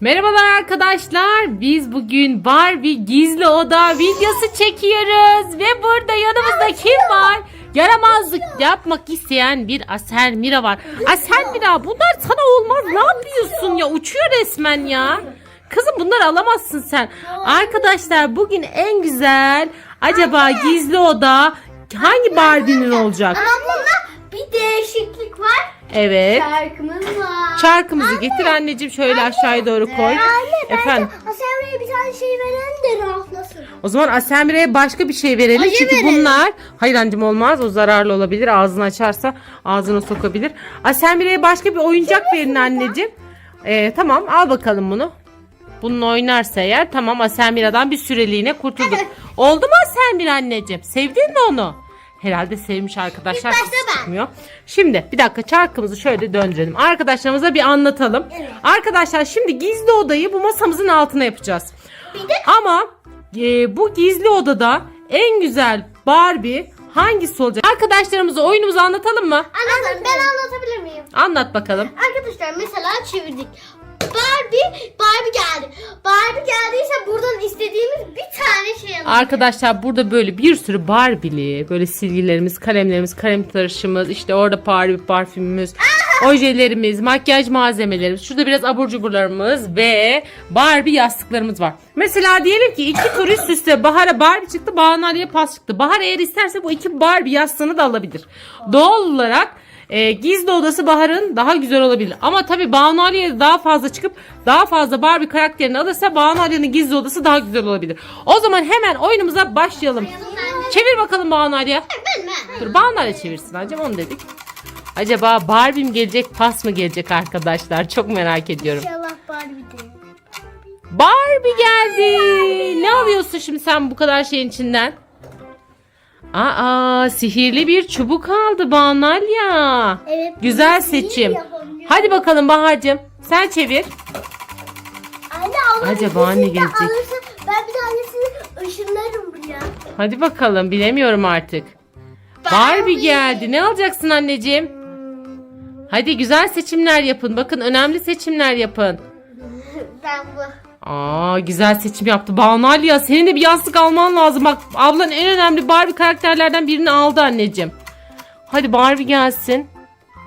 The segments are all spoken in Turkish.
Merhabalar arkadaşlar. Biz bugün Barbie gizli oda videosu çekiyoruz. Ve burada yanımızda kim var? Yaramazlık yapmak isteyen bir Aser Mira var. Aser Mira bunlar sana olmaz. Ne yapıyorsun ya? Uçuyor resmen ya. Kızım bunları alamazsın sen. Arkadaşlar bugün en güzel acaba gizli oda hangi Barbie'nin olacak? Ama bunda bir değişiklik var. Evet. Şarkımız var. Çarkımızı getir anneciğim şöyle aşağıya doğru koy. Efendim. Asemre'ye bir tane şey verelim de rahatlasın. O zaman Asemre'ye başka bir şey verelim. Acı Çünkü verelim. bunlar hayır anneciğim olmaz. O zararlı olabilir. Ağzını açarsa ağzına sokabilir. Asemre'ye başka bir oyuncak verin anneciğim. Ee, tamam al bakalım bunu. Bununla oynarsa eğer tamam Asemira'dan bir süreliğine kurtulduk. Oldu mu Asemir anneciğim? Sevdin mi onu? Herhalde sevmiş arkadaşlar. İlk başta ben. çıkmıyor. Şimdi bir dakika çarkımızı şöyle döndürelim. Arkadaşlarımıza bir anlatalım. Arkadaşlar şimdi gizli odayı bu masamızın altına yapacağız. Bir de Ama e, bu gizli odada en güzel Barbie hangisi olacak? Arkadaşlarımıza oyunumuzu anlatalım mı? anlatalım. Ben anlatabilir miyim? Anlat bakalım. Arkadaşlar mesela çevirdik. Barbie, Barbie geldi. Barbie geldiyse buradan istediğimiz bir tane şey alalım. Arkadaşlar burada böyle bir sürü Barbie'li böyle silgilerimiz, kalemlerimiz, kalem tıraşımız, işte orada Barbie parfümümüz, ojelerimiz, makyaj malzemelerimiz, şurada biraz abur cuburlarımız ve Barbie yastıklarımız var. Mesela diyelim ki iki tur üst üste Bahar'a Barbie çıktı, Banu Ali'ye pas çıktı. Bahar eğer isterse bu iki Barbie yastığını da alabilir. Doğal olarak e, gizli odası Bahar'ın daha güzel olabilir. Ama tabii Banu Ali'ye daha fazla çıkıp daha fazla Barbie karakterini alırsa Banu Ali'nin gizli odası daha güzel olabilir. O zaman hemen oyunumuza başlayalım. Çevir bakalım Banu Ali'ye. Dur Banu Ali çevirsin acaba onu dedik. Acaba Barbie mi gelecek pas mı gelecek arkadaşlar? Çok merak ediyorum. İnşallah Barbie de. Barbie geldi. Ne alıyorsun şimdi sen bu kadar şeyin içinden? Aa sihirli bir çubuk aldı Banalya. Evet. Güzel seçim. Hadi bakalım Bahar'cığım sen çevir. Anne Allah Acaba ne gelecek? alırsa Ben bir tanesini ışınlarım buraya. Hadi bakalım bilemiyorum artık. Barbie geldi. Ne alacaksın anneciğim? Hadi güzel seçimler yapın. Bakın önemli seçimler yapın. Ben bu. Aa güzel seçim yaptı. Banalya senin de bir yastık alman lazım. Bak ablan en önemli Barbie karakterlerden birini aldı anneciğim. Hadi Barbie gelsin.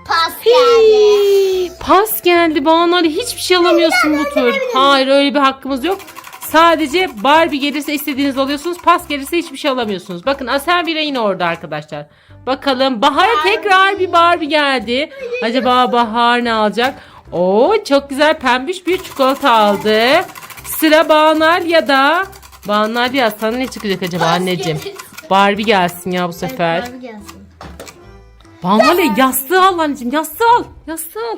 Pas geldi. Hii, Pas geldi Banalya. Hiçbir şey alamıyorsun bu tur. Hayır öyle bir hakkımız yok. Sadece Barbie gelirse istediğiniz alıyorsunuz. Pas gelirse hiçbir şey alamıyorsunuz. Bakın Asel Bire yine orada arkadaşlar. Bakalım Bahar'a tekrar bir Barbie geldi. Acaba Bahar ne alacak? Oo çok güzel pembiş bir çikolata aldı. Sıra Banalya'da. Banalya sana ne çıkacak acaba anneciğim? Barbie gelsin ya bu sefer. Barbie gelsin. Banalya yastığı al anneciğim yastığı al. Yastığı al.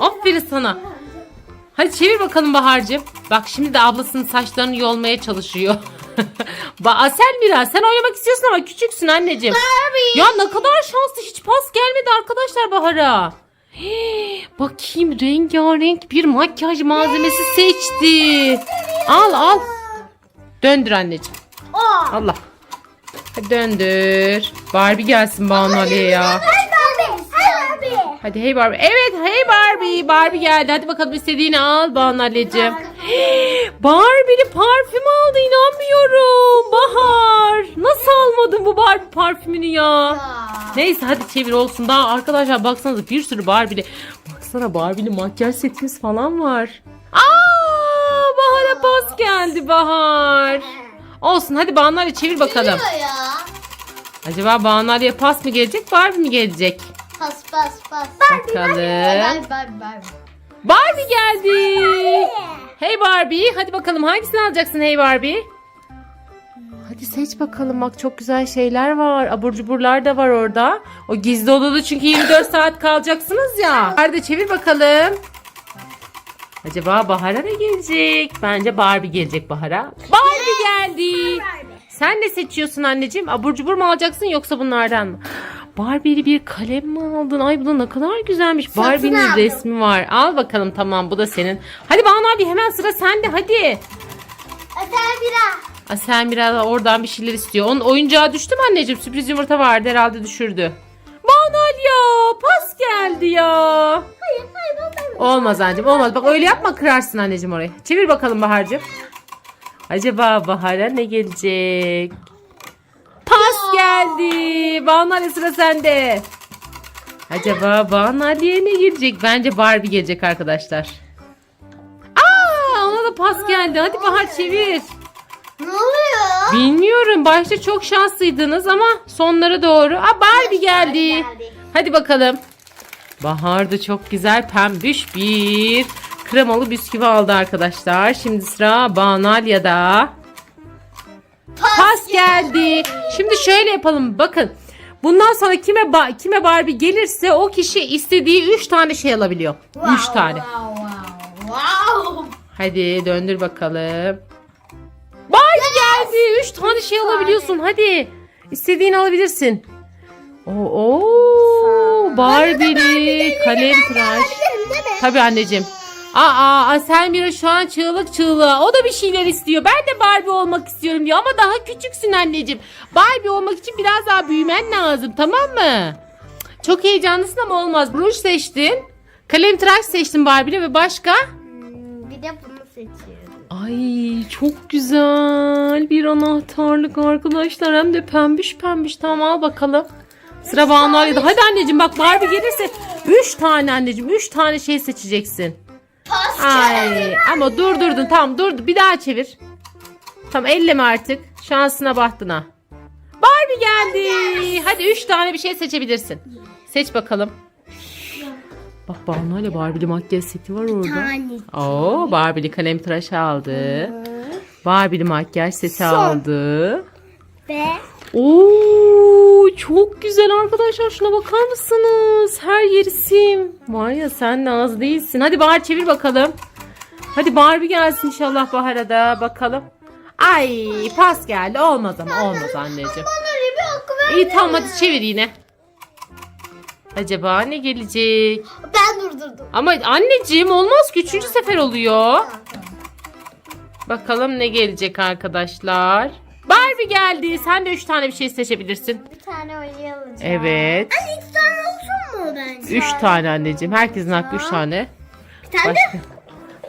Aferin sana. Hadi çevir bakalım Bahar'cığım. Bak şimdi de ablasının saçlarını yolmaya çalışıyor. ba Asel biraz sen oynamak istiyorsun ama küçüksün anneciğim. Barbie. Ya ne kadar şanslı hiç pas gelmedi arkadaşlar Bahar'a. Hii, Bakayım rengarenk bir makyaj malzemesi seçti. Al al. Döndür anneciğim. Allah. Hadi döndür. Barbie gelsin Banu Ali'ye ya. Barbie. Barbie. Hadi hey Barbie. Evet hey Barbie. Barbie geldi. Hadi bakalım istediğini al Banu Ali'cim. Barbie'li parfüm aldı inanmıyorum. Bahar. Nasıl almadın bu Barbie parfümünü ya? Neyse hadi çevir olsun. Daha arkadaşlar baksanıza bir sürü Barbie'li. Baksana Barbie'li makyaj setimiz falan var. Aa, Bahar'a pas geldi Bahar. Olsun hadi Ali çevir bakalım. Acaba Ali'ye pas mı gelecek Barbie mi gelecek? Pas pas pas. Bakalım. Barbie. Barbie geldi. Hey Barbie. Hadi bakalım hangisini alacaksın hey Barbie? Hadi seç bakalım bak çok güzel şeyler var. Abur cuburlar da var orada. O gizli odada çünkü 24 saat kalacaksınız ya. Hadi çevir bakalım. Acaba Bahar'a ne gelecek? Bence Barbie gelecek Bahar'a. Barbie geldi. Sen ne seçiyorsun anneciğim? Abur cubur mu alacaksın yoksa bunlardan mı? Barbie'li bir kalem mi aldın? Ay bu da ne kadar güzelmiş. Barbie'nin aldım. resmi var. Al bakalım tamam bu da senin. Hadi Banu abi hemen sıra sende hadi. Özel bira. Aa, sen biraz oradan bir şeyler istiyor. Onun oyuncağı düştü mü anneciğim? Sürpriz yumurta vardı herhalde düşürdü. Banu ya pas geldi ya. Hayır hayır ben Olmaz anneciğim olmaz. Bak öyle yapma kırarsın anneciğim orayı. Çevir bakalım Bahar'cığım. Acaba Bahar'a ne gelecek? Geldi. Banu Ali sıra sende. Acaba Banu Ali'ye ne gelecek? Bence Barbie gelecek arkadaşlar. Aa, ona da pas geldi. Hadi Bahar çevir. Ne oluyor? Bilmiyorum. Başta çok şanslıydınız ama sonlara doğru. Aa Barbie geldi. Hadi bakalım. Bahar da çok güzel pembüş bir kremalı bisküvi aldı arkadaşlar. Şimdi sıra Banalya'da. Pas geldi. Şimdi şöyle yapalım. Bakın. Bundan sonra kime ba- kime Barbie gelirse o kişi istediği 3 tane şey alabiliyor. 3 Wow, tane. Wow, wow, wow. Hadi döndür bakalım. Barbie geldi. 3 tane şey alabiliyorsun. Hadi. İstediğini alabilirsin. Oo, oo Barbie'li kalem tıraş. Tabii anneciğim. Aa, Selmira şu an çığlık çığlığa. O da bir şeyler istiyor. Ben de Barbie olmak istiyorum diyor ama daha küçüksün anneciğim. Barbie olmak için biraz daha büyümen lazım tamam mı? Çok heyecanlısın ama olmaz. Ruj seçtin. Kalem tıraş seçtin Barbie'le ve başka? Hmm, Bir de bunu seçiyorum. Ay çok güzel bir anahtarlık arkadaşlar. Hem de pembiş pembiş. Tamam al bakalım. Sıra Banu Arya'da. Hadi anneciğim bak Barbie gelirse 3 tane anneciğim 3 tane şey seçeceksin. Pas Ay ama durdurdun tamam durdu bir daha çevir. Tamam elleme artık şansına bahtına. Barbie geldi. Hadi 3 tane bir şey seçebilirsin. Seç bakalım. Bak Banu ile Barbie'li makyaj seti var orada. Tane. Oo Barbie'li kalem tıraş aldı. Barbie'li makyaj seti aldı. Ve Oo çok güzel arkadaşlar şuna bakar mısınız? Her yeri sim. Var ya sen de az değilsin. Hadi Bahar çevir bakalım. Hadi Barbie gelsin inşallah Bahar'a da bakalım. Ay pas geldi. Olmaz ama olmaz anneciğim. İyi tamam hadi çevir yine. Acaba ne gelecek? Ben durdurdum. Ama anneciğim olmaz ki. Üçüncü sefer oluyor. Bakalım ne gelecek arkadaşlar. Barbie geldi. Sen de üç tane bir şey seçebilirsin. Bir tane alacağım. Evet. Anne iki tane olsun mu bence? Üç tane anneciğim. Herkesin hakkı üç tane. Bir tane de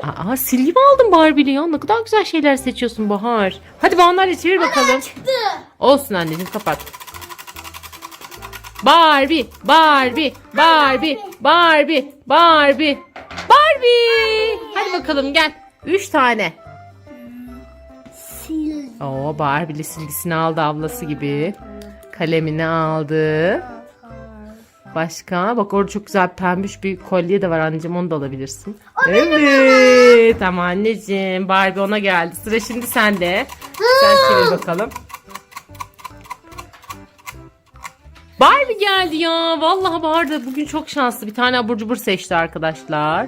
Başka. Aa silgi mi aldın Barbie'li ya? Ne kadar güzel şeyler seçiyorsun Bahar. Hadi Bahar'la çevir bakalım. çıktı. Olsun anneciğim kapat. Barbie, Barbie, Barbie, Barbie, Barbie, Barbie. Hadi bakalım gel. Üç tane. Oo Barbie'li silgisini aldı ablası gibi. Kalemini aldı. Başka? Bak orada çok güzel pembiş bir kolye de var anneciğim onu da alabilirsin. Evet. Tamam anneciğim. Barbie ona geldi. Sıra şimdi sende. Sen çevir bakalım. Barbie geldi ya. Vallahi Bahar da bugün çok şanslı. Bir tane abur cubur seçti arkadaşlar.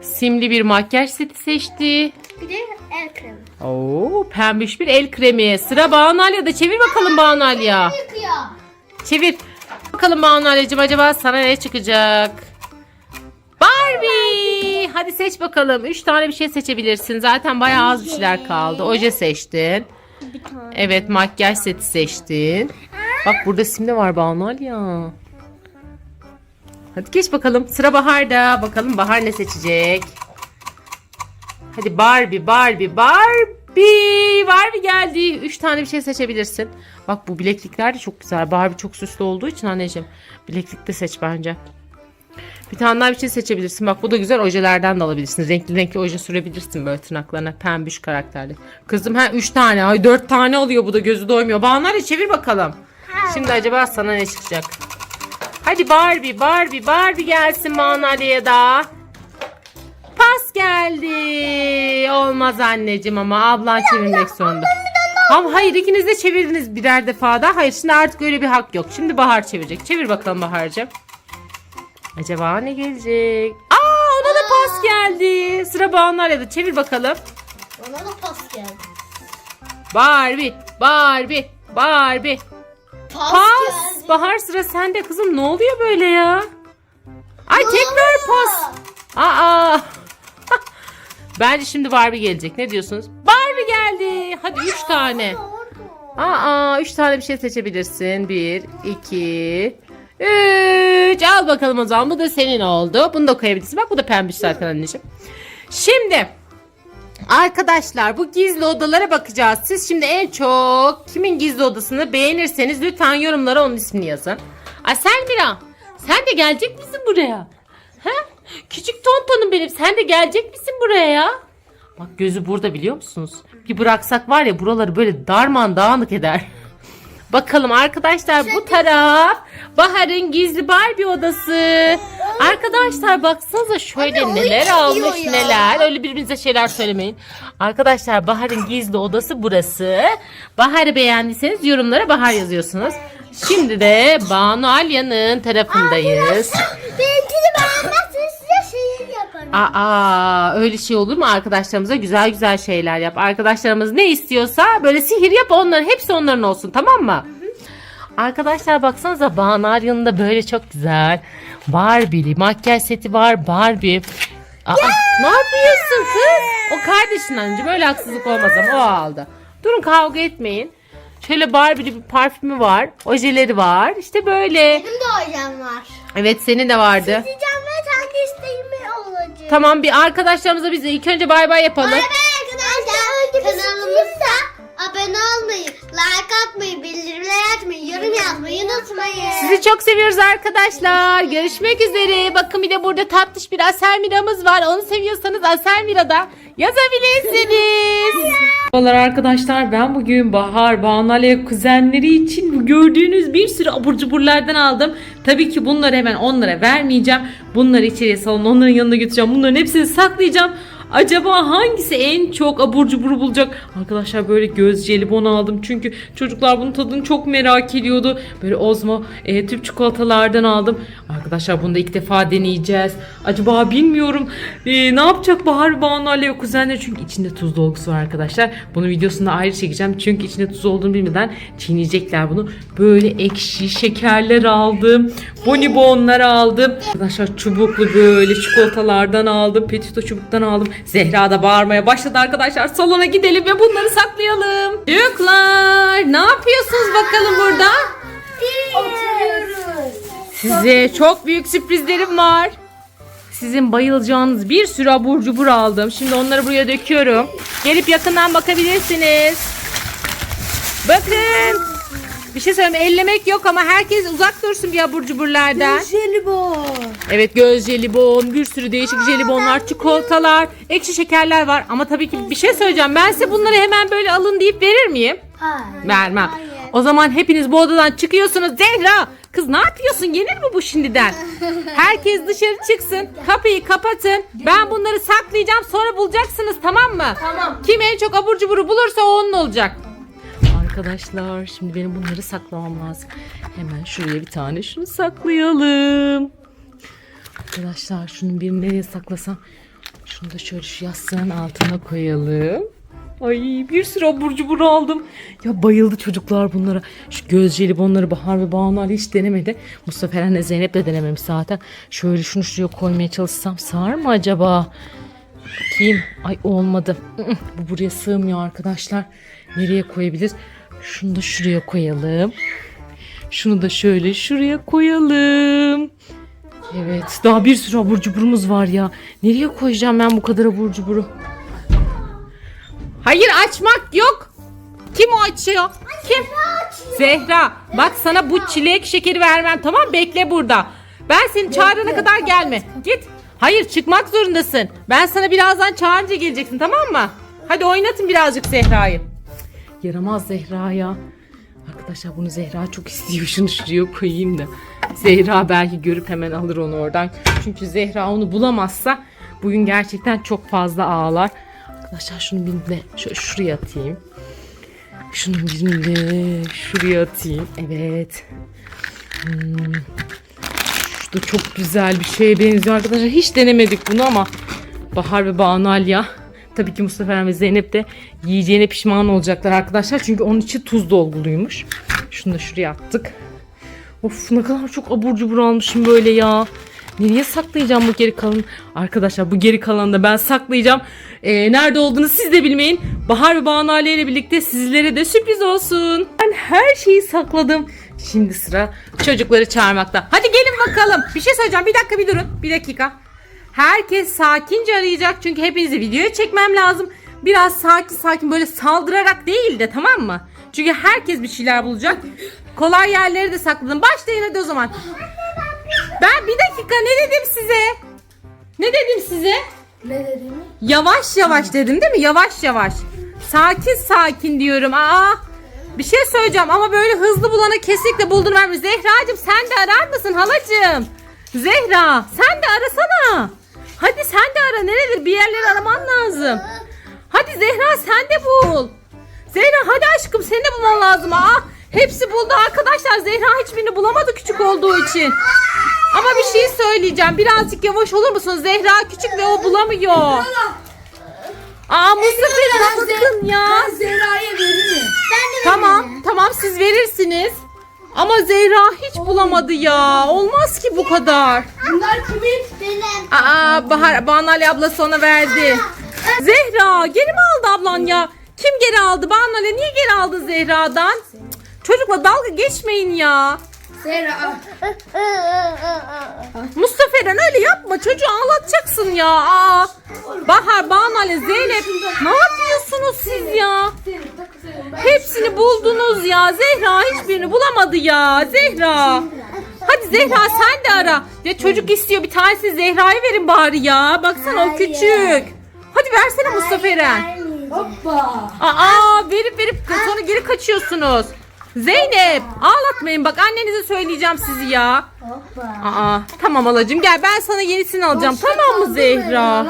Simli bir makyaj seti seçti. Bir de el kremi. Oo, pembiş bir el kremi. Sıra Banu Alya'da. Çevir bakalım Banu Alya. Yıkıyor. Çevir. Bakalım Banu Alya'cığım acaba sana ne çıkacak? Barbie. Hadi seç bakalım. Üç tane bir şey seçebilirsin. Zaten bayağı az bir şeyler kaldı. Oje seçtin. Evet makyaj seti seçtin. Bak burada simde var Banu Alya. Hadi geç bakalım. Sıra Bahar'da. Bakalım Bahar ne seçecek? Hadi Barbie, Barbie, Barbie. Barbie geldi. Üç tane bir şey seçebilirsin. Bak bu bileklikler de çok güzel. Barbie çok süslü olduğu için anneciğim. Bileklik de seç bence. Bir tane daha bir şey seçebilirsin. Bak bu da güzel ojelerden de alabilirsin. Renkli renkli oje sürebilirsin böyle tırnaklarına. Pembiş karakterli. Kızım ha 3 tane. Ay 4 tane oluyor bu da gözü doymuyor. Bana çevir bakalım. Şimdi acaba sana ne çıkacak? Hadi Barbie, Barbie, Barbie gelsin Manali'ye da. Geldi. Olmaz anneciğim ama ablan çevirmek zorunda. Ama hayır ikiniz de çevirdiniz birer defa da. Hayır şimdi artık öyle bir hak yok. Şimdi Bahar çevirecek. Çevir bakalım Bahar'cığım. Acaba ne gelecek? Aa ona da pas geldi. Sıra Banu'yla Çevir bakalım. Bana da pas geldi. Barbie, Barbie, Barbie. Pas, Pas. geldi. Bahar sıra sende kızım. Ne oluyor böyle ya? Ay tekrar pas. Aa. Bence şimdi Barbie gelecek. Ne diyorsunuz? Barbie geldi. Hadi üç tane. Aa, üç tane bir şey seçebilirsin. Bir, iki, üç. Al bakalım o zaman. Bu da senin oldu. Bunu da koyabilirsin. Bak bu da pembiş zaten anneciğim. Şimdi arkadaşlar bu gizli odalara bakacağız. Siz şimdi en çok kimin gizli odasını beğenirseniz lütfen yorumlara onun ismini yazın. Ay Selmira sen de gelecek misin buraya? Ha? Küçük tontonum benim. Sen de gelecek misin buraya ya? Bak gözü burada biliyor musunuz? Bir bıraksak var ya buraları böyle darman dağınık eder. Bakalım arkadaşlar bu taraf Bahar'ın gizli Barbie odası. Arkadaşlar baksanıza şöyle Anne, neler almış ya. neler. Öyle birbirinize şeyler söylemeyin. Arkadaşlar Bahar'ın gizli odası burası. Bahar'ı beğendiyseniz yorumlara Bahar yazıyorsunuz. Şimdi de Banu Alya'nın tarafındayız. Aa öyle şey olur mu arkadaşlarımıza güzel güzel şeyler yap. Arkadaşlarımız ne istiyorsa böyle sihir yap onların hepsi onların olsun tamam mı? Arkadaşlar baksanıza Banu yanında böyle çok güzel Barbie'li makyaj seti var Barbie. Aa, ne yapıyorsun kız? O kardeşin anneciğim öyle haksızlık olmaz ama o aldı. Durun kavga etmeyin. Şöyle Barbie'li bir parfümü var. Ojeleri var. İşte böyle. Benim de hocam var. Evet senin de vardı. Diyeceğim Tamam bir arkadaşlarımıza biz de ilk önce bay bay yapalım. Bay bay arkadaşlar. Kanalımıza abone olmayı, like atmayı, bildirimleri açmayı, yorum yazmayı unutmayın. Sizi çok seviyoruz arkadaşlar. Görüşmek üzere. Bakın bir de burada tatlış bir Aselmira'mız var. Onu seviyorsanız Aselmira'da yazabilirsiniz. Merhabalar arkadaşlar. Ben bugün Bahar, Banale kuzenleri için gördüğünüz bir sürü abur cuburlardan aldım. Tabii ki bunları hemen onlara vermeyeceğim. Bunları içeriye salon onların yanına götüreceğim. Bunların hepsini saklayacağım. Acaba hangisi en çok abur cubur bulacak? Arkadaşlar böyle göz jelibon aldım. Çünkü çocuklar bunun tadını çok merak ediyordu. Böyle Ozmo e, tüp çikolatalardan aldım. Arkadaşlar bunu da ilk defa deneyeceğiz. Acaba bilmiyorum. E, ne yapacak Bahar Banu Ali ve kuzenler? Çünkü içinde tuz dolgusu var arkadaşlar. Bunun videosunu da ayrı çekeceğim. Çünkü içinde tuz olduğunu bilmeden çiğneyecekler bunu. Böyle ekşi şekerler aldım. Bonibonlar aldım. Arkadaşlar çubuklu böyle çikolatalardan aldım. Petito çubuktan aldım. Zehra da bağırmaya başladı arkadaşlar. Salona gidelim ve bunları saklayalım. Çocuklar ne yapıyorsunuz bakalım burada? Oturuyoruz. Size çok büyük sürprizlerim var. Sizin bayılacağınız bir sürü abur cubur aldım. Şimdi onları buraya döküyorum. Gelip yakından bakabilirsiniz. Bakın. Bir şey söyleyeyim ellemek yok ama herkes uzak dursun bir abur cuburlardan. Jelibon. Evet göz jelibon, bir sürü değişik jelibonlar, çikolatalar, ekşi şekerler var. Ama tabii ki bir şey söyleyeceğim. Ben size bunları hemen böyle alın deyip verir miyim? Hayır. Vermem. O zaman hepiniz bu odadan çıkıyorsunuz. Zehra kız ne yapıyorsun? Yenir mi bu şimdiden? Herkes dışarı çıksın. Kapıyı kapatın. Ben bunları saklayacağım. Sonra bulacaksınız tamam mı? Tamam. Kim en çok abur cuburu bulursa o onun olacak. Arkadaşlar şimdi benim bunları saklamam lazım. Hemen şuraya bir tane şunu saklayalım. Arkadaşlar şunun birini nereye saklasam? Şunu da şöyle şu yastığın altına koyalım. Ay bir sürü abur cubur aldım. Ya bayıldı çocuklar bunlara. Şu göz jelibonları Bahar ve Banu'lar hiç denemedi. Mustafa Eren'le Zeynep de denememiş zaten. Şöyle şunu şuraya koymaya çalışsam sığar mı acaba? Bakayım. Ay olmadı. Bu buraya sığmıyor arkadaşlar. Nereye koyabiliriz? Şunu da şuraya koyalım. Şunu da şöyle şuraya koyalım. Evet daha bir sürü abur cuburumuz var ya. Nereye koyacağım ben bu kadar abur cuburu? Hayır açmak yok. Kim o açıyor? Kim? Zehra. Bak sana bu çilek şekeri vermem tamam bekle burada. Ben seni çağırana kadar gelme. Git. Hayır çıkmak zorundasın. Ben sana birazdan çağırınca geleceksin tamam mı? Hadi oynatın birazcık Zehra'yı. Yaramaz Zehra ya. Arkadaşlar bunu Zehra çok istiyor. Şunu şuraya koyayım da. Zehra belki görüp hemen alır onu oradan. Çünkü Zehra onu bulamazsa bugün gerçekten çok fazla ağlar. Arkadaşlar şunu bir de şöyle şuraya atayım. Şunun birini de şuraya atayım. Evet. Hmm. Şu çok güzel bir şeye benziyor arkadaşlar. Hiç denemedik bunu ama Bahar ve Banu Alya tabii ki Mustafa ve Zeynep de yiyeceğine pişman olacaklar arkadaşlar. Çünkü onun içi tuz dolguluymuş. Şunu da şuraya attık. Of ne kadar çok abur cubur almışım böyle ya. Nereye saklayacağım bu geri kalan? Arkadaşlar bu geri kalanı da ben saklayacağım. Ee, nerede olduğunu siz de bilmeyin. Bahar ve Banu ile birlikte sizlere de sürpriz olsun. Ben her şeyi sakladım. Şimdi sıra çocukları çağırmakta. Hadi gelin bakalım. Bir şey söyleyeceğim. Bir dakika bir durun. Bir dakika. Herkes sakince arayacak. Çünkü hepinizi videoya çekmem lazım. Biraz sakin sakin böyle saldırarak değil de tamam mı? Çünkü herkes bir şeyler bulacak. Kolay yerleri de sakladım. Başlayın hadi o zaman. Ben bir dakika ne dedim size? Ne dedim size? Ne dediğimi? Yavaş yavaş dedim değil mi? Yavaş yavaş. Sakin sakin diyorum. Aa, bir şey söyleyeceğim ama böyle hızlı bulana kesinlikle buldun vermiş. Zehracığım sen de arar mısın halacığım? Zehra sen de arasana. Hadi sen de ara. Neredir? Bir yerleri araman lazım. Hadi Zehra sen de bul. Zehra hadi aşkım sen de bulman lazım. Aa, hepsi buldu arkadaşlar. Zehra hiçbirini bulamadı küçük olduğu için. Ama bir şey söyleyeceğim. Birazcık yavaş olur musun? Zehra küçük ve o bulamıyor. Aa ben bakın ya. Ben Zehra'ya veririm. Tamam tamam siz verirsiniz. Ama Zehra hiç bulamadı ya. Olmaz ki bu kadar. Bunlar kimin? Benim. Aa Bahar, Banu Ali ablası ona verdi. Zehra geri mi aldı ablan ya? Kim geri aldı? Banu Ali niye geri aldın Zehra'dan? Cık, Çocukla dalga geçmeyin ya. Zehra. Mustafa Eren öyle yapma. Çocuğu ağlatacaksın ya. Aa. Bahar, Banu Ali, Zeynep. Ne yapıyorsunuz siz ya? Hepsini buldunuz ya. Zehra hiçbirini bulamadı ya. Zehra. Hadi Zehra sen de ara. Ya çocuk istiyor bir tanesi Zehra'ya verin bari ya. Baksana o küçük. Hadi versene Mustafa Eren. Hoppa. Aa verip verip sonra geri kaçıyorsunuz. Zeynep ağlatmayın bak annenize söyleyeceğim sizi ya. Aa tamam alacığım gel ben sana yenisini alacağım tamam mı Zehra?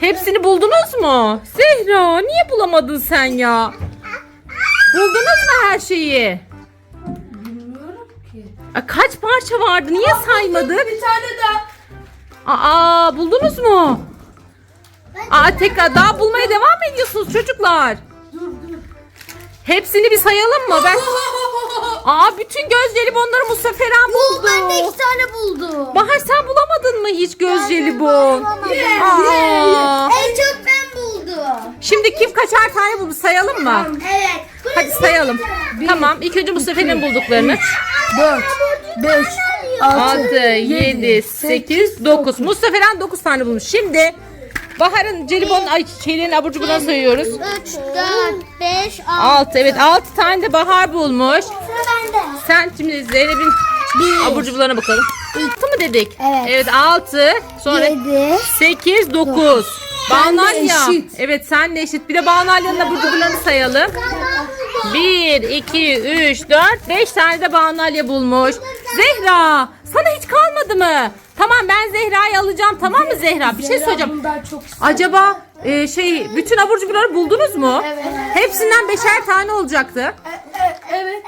Hepsini buldunuz mu? Zehra niye bulamadın sen ya? Buldunuz mu her şeyi? Bilmiyorum ki. Aa, kaç parça vardı niye saymadın? Bir tane daha. Aa buldunuz mu? Aa tekrar daha bulmaya devam ediyorsunuz çocuklar? Hepsini bir sayalım mı? Ben Aa bütün göz jelibonları Mustafa Eren buldu. Bu ben de iki tane buldum. Bahar sen bulamadın mı hiç göz jelibon? Ye, Aa. ye, ye. En çok ben buldum. Şimdi kim kaçar tane buldu sayalım mı? Evet. Hadi sayalım. Tamam ilk önce Mustafa'nın bulduklarını. 4, 5, 6, 7, 8, 9. Mustafa Eren 9 tane bulmuş. Şimdi Bahar'ın jelibon ay şeylerini abur cuburuna sayıyoruz. 3, 4, 5, 6. 6 evet 6 tane de Bahar bulmuş. Sıra bende. Sen şimdi Zeynep'in abur cuburlarına bakalım. 6 mı dedik? Evet. Evet 6 sonra 7. 8, 9. Banalya. Evet senle eşit. Bir de Banalya'nın abur cuburlarını sayalım. 1, 2, 3, 4, 5 tane de Banalya bulmuş. Zehra sana hiç kalmadı mı? Tamam ben Zehra'yı alacağım tamam mı Zehra? Bir şey söyleyeceğim. Bundan çok Acaba e, şey bütün abur cuburları buldunuz mu? Evet. Hepsinden beşer tane olacaktı. E, e, Evet.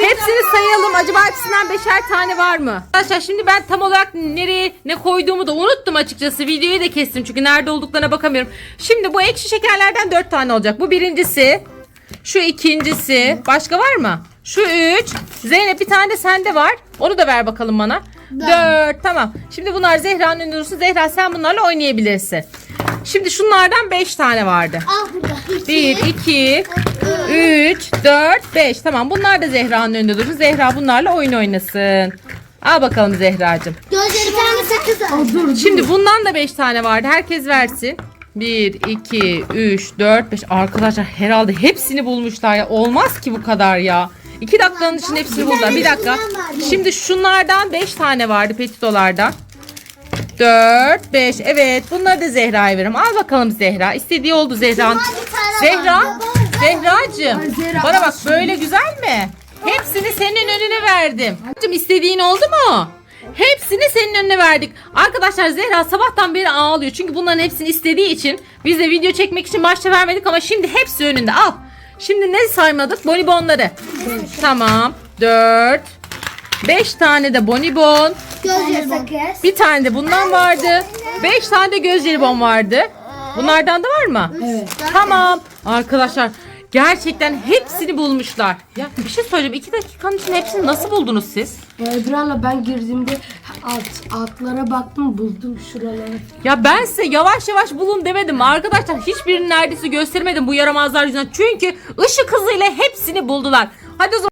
Hepsini sayalım. Acaba hepsinden beşer tane var mı? Arkadaşlar şimdi ben tam olarak nereye ne koyduğumu da unuttum açıkçası. Videoyu da kestim çünkü nerede olduklarına bakamıyorum. Şimdi bu ekşi şekerlerden dört tane olacak. Bu birincisi. Şu ikincisi. Başka var mı? Şu üç. Zeynep bir tane de sende var. Onu da ver bakalım bana. Dört. Tamam. Şimdi bunlar Zehra'nın önünde dursun. Zehra sen bunlarla oynayabilirsin. Şimdi şunlardan beş tane vardı. Al burada. 1, 2, 3, 4, 5. Tamam bunlar da Zehra'nın önünde dursun. Zehra bunlarla oyun oynasın. Al bakalım Zehra'cığım. Gözleri bir tane sakız al. Dur. Şimdi bundan da 5 tane vardı. Herkes versin. 1, 2, 3, 4, 5. Arkadaşlar herhalde hepsini bulmuşlar ya. Olmaz ki bu kadar ya. 2 dakikanın içinde hepsini buldular. Bir dakika. Şimdi şunlardan 5 tane vardı petitolardan. 4, 5. Evet bunları da Zehra'ya veririm. Al bakalım Zehra. İstediği oldu Zehra'nın. Zehra, Zehracığım. Bana bak böyle güzel mi? Hepsini senin önüne verdim. Hacım istediğin oldu mu? Hepsini senin önüne verdik. Arkadaşlar Zehra sabahtan beri ağlıyor. Çünkü bunların hepsini istediği için biz de video çekmek için başta vermedik ama şimdi hepsi önünde. Al. Şimdi ne saymadık? Bonibonları. Tamam. 4 5 tane de bonibon. Gözleri sakız. Bir tane de bundan vardı. 5 tane de göz jelibon vardı. Bunlardan da var mı? Evet. Tamam. Arkadaşlar gerçekten hepsini bulmuşlar. Ya bir şey söyleyeyim. 2 dakikanın içinde hepsini nasıl buldunuz siz? Ebru'la ben girdiğimde alt, altlara baktım buldum şuraları. Ya ben size yavaş yavaş bulun demedim? Arkadaşlar hiçbirini neredeyse göstermedim bu yaramazlar yüzünden. Çünkü ışık hızıyla hepsini buldular. Hadi o zaman